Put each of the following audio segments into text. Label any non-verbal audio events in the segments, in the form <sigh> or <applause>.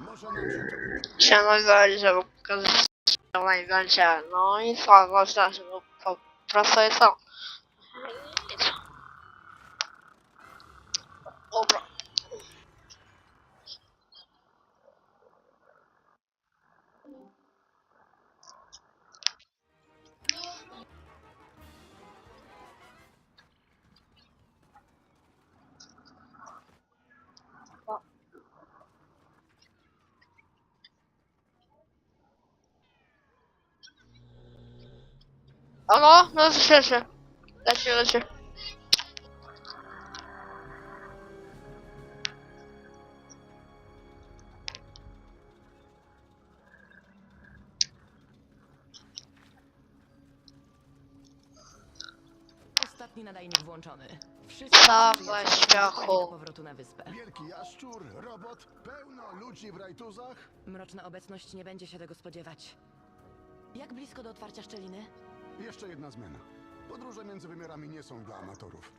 Może nam się to Siano zali, żeby pokazać na evencie. No i co, właśnie, żeby po prostu O no, no słyszę. Leci, leci. Ostatni nadajnik włączony. Wszyscy Dawaj, przyjaciele powrotu na wyspę. Wielki jaszczur, robot, pełno ludzi w rajtuzach. Mroczna obecność nie będzie się tego spodziewać. Jak blisko do otwarcia szczeliny? Jeszcze jedna zmiana. Podróże między wymiarami nie są dla amatorów.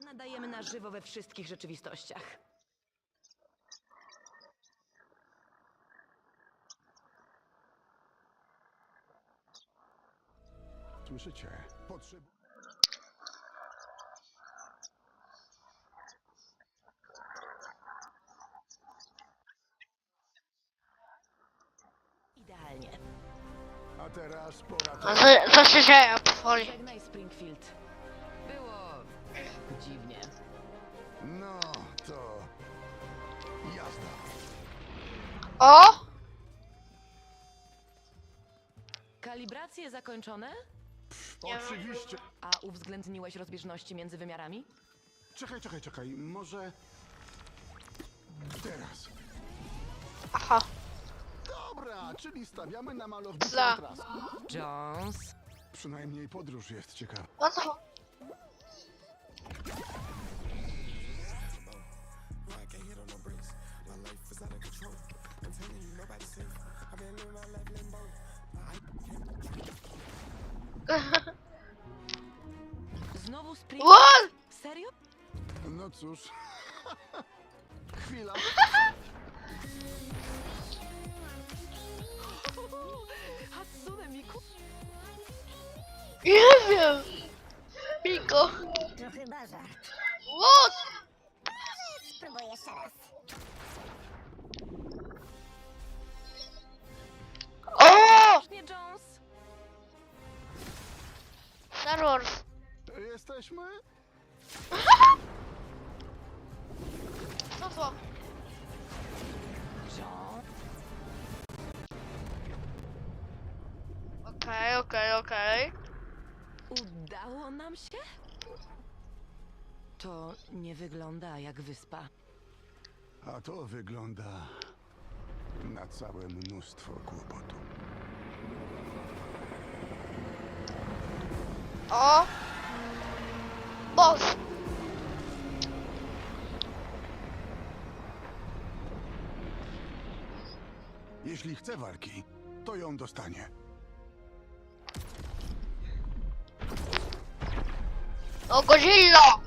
Nadajemy na żywo we wszystkich rzeczywistościach. Słyszycie? Potrzeb... Idealnie. A teraz pora... Się dzieje powoli? Żegnaj Springfield. Było dziwnie. No, to... Jazda. O! Kalibracje zakończone? Nie wiem. Oczywiście. A uwzględniłeś rozbieżności między wymiarami? Czekaj, czekaj, czekaj. Może... Teraz. Aha. Dobra, czyli stawiamy na malownicę Za. trasę. Jones. Przynajmniej podróż jest ciekawa. No to... Znowu Springfield? What? Serio? No cóż. <laughs> Chwila. <laughs> Hatsune Miku? Nie wiem. Miko. No chyba żart. What? Spróbuję jeszcze raz. O! Nie Jones. Star Wars. Jesteśmy? Co to? Jones. Okej, okej, okej. Udało nam się? To nie wygląda jak wyspa. A to wygląda na całe mnóstwo kłopotu. O! Boss! Jeśli chce walki, to ją dostanie. O, Godzilla!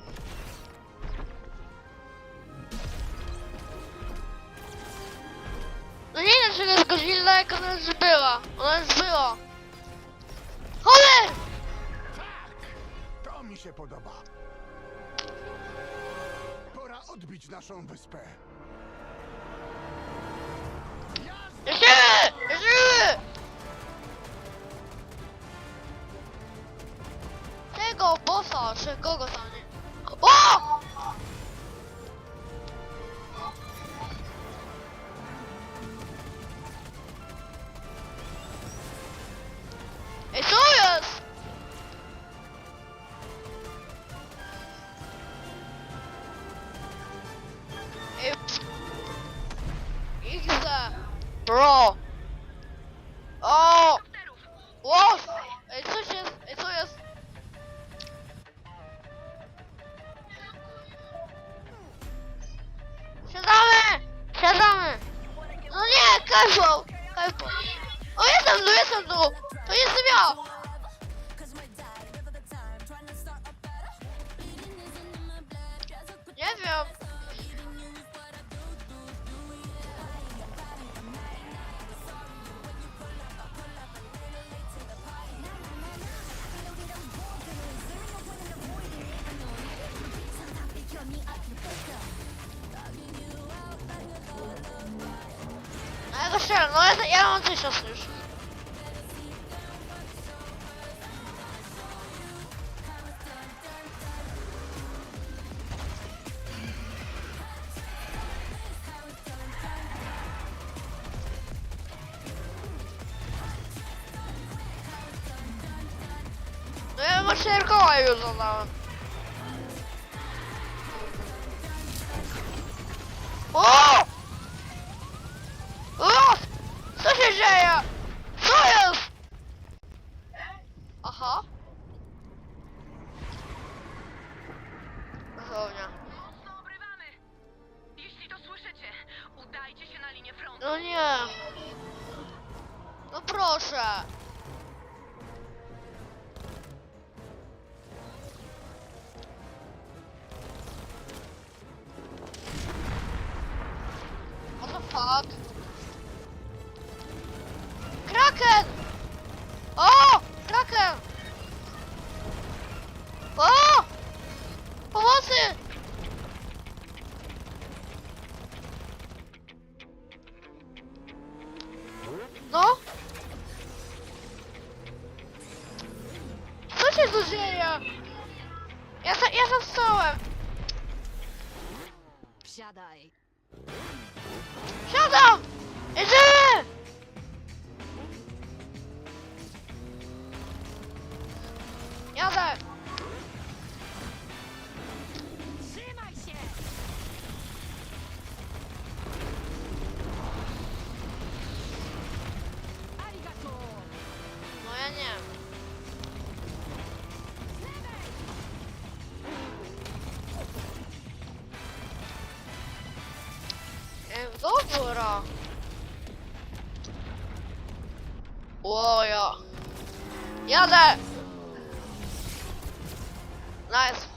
No nie wiem, czy to jest Godzilla, jak ona już była. Ona już była. Choler! To mi się podoba. Pora odbić naszą wyspę. Bro! O! Ło! Ej, coś jest, ej, co jest? Siadamy! Siadamy! No nie, Kajpo! Kajpo! O, jestem tu, jestem tu! To jestem ja! Go strzelam, no ja, ja mam coś czasu już. Dzieje? Ja, za- ja zostałem. Wsiadaj. Siadam! Dobra. Łoja. Jadę! Nice.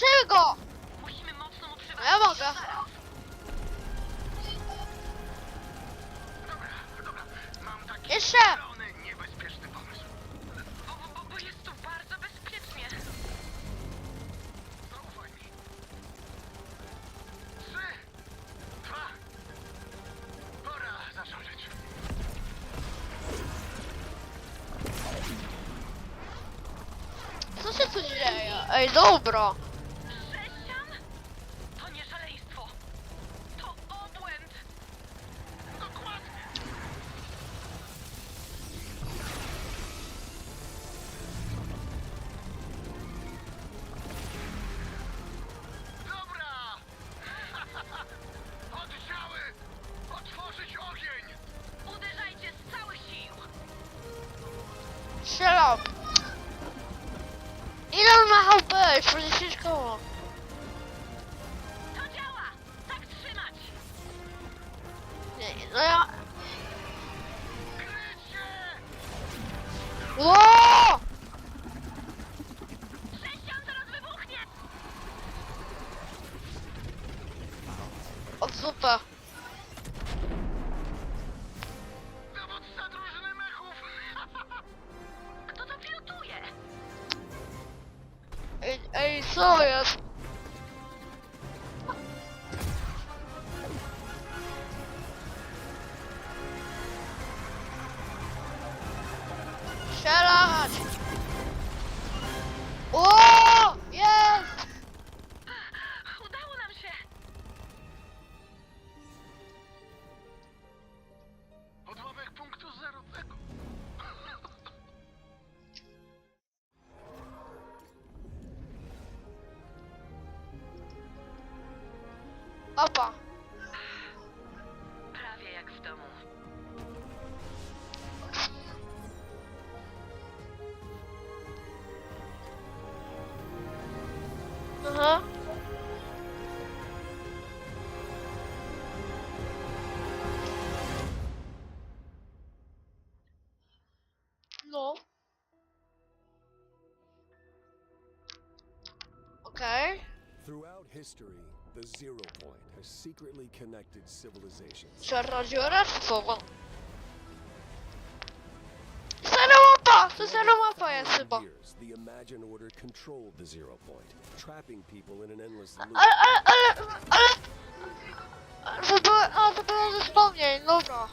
Bierzemy go! Musimy mocno mu No ja mogę. Dobra, mam taki Jeszcze! szalony, niebezpieczny pomysł. Bo, bo, bo jest tu bardzo bezpiecznie. Zaufaj mi. Trzy, dwa, pora zacząć. Co się tu dzieje? Ej, dobra. HP? 40 koło. To działa! Tak trzymać! Nie, no ja... Ło! Sześcian zaraz wybuchnie! Od zupę. Throughout history, the Zero Point has secretly connected civilizations. Czarna dziura czy co? No. Stara mapa! To mapa jest chyba. years, the Imagine Order controlled the Zero Point, trapping people in an endless loop. Ale, ale, ale, ale... ale To było, a, to było ze wspomnień, dobra.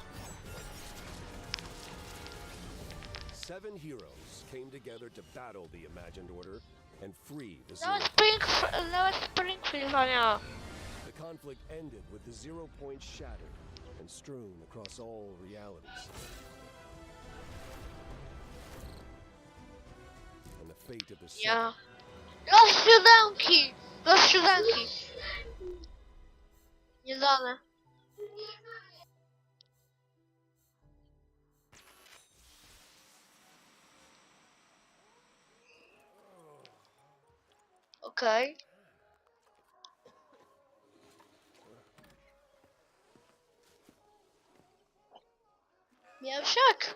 Seven heroes came together to battle the Imagined Order and free the Zero nawet Springfield. The conflict ended with the Zero Point shattered and strewn across all realities. And the fate of the Ja. Los siódemki! Los siódemki! Nie dane.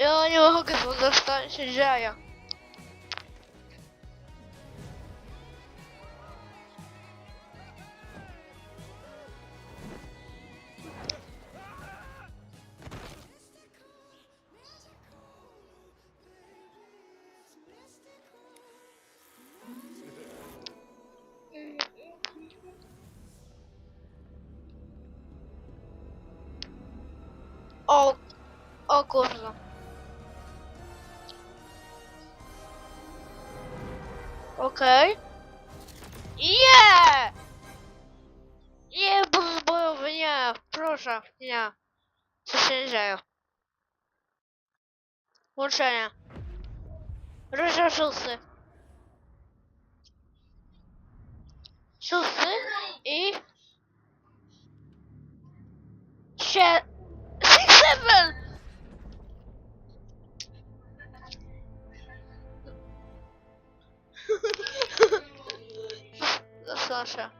Okej. Mięsiak! Ja nie mogę zostać się dzieje. O, o kurwa. Okej. Nie! Nie, bus bojowy, nie. Proszę, nie. Co się dzieje? Łączenie. Rozdział szósty. Szósty i... Sie... Саша.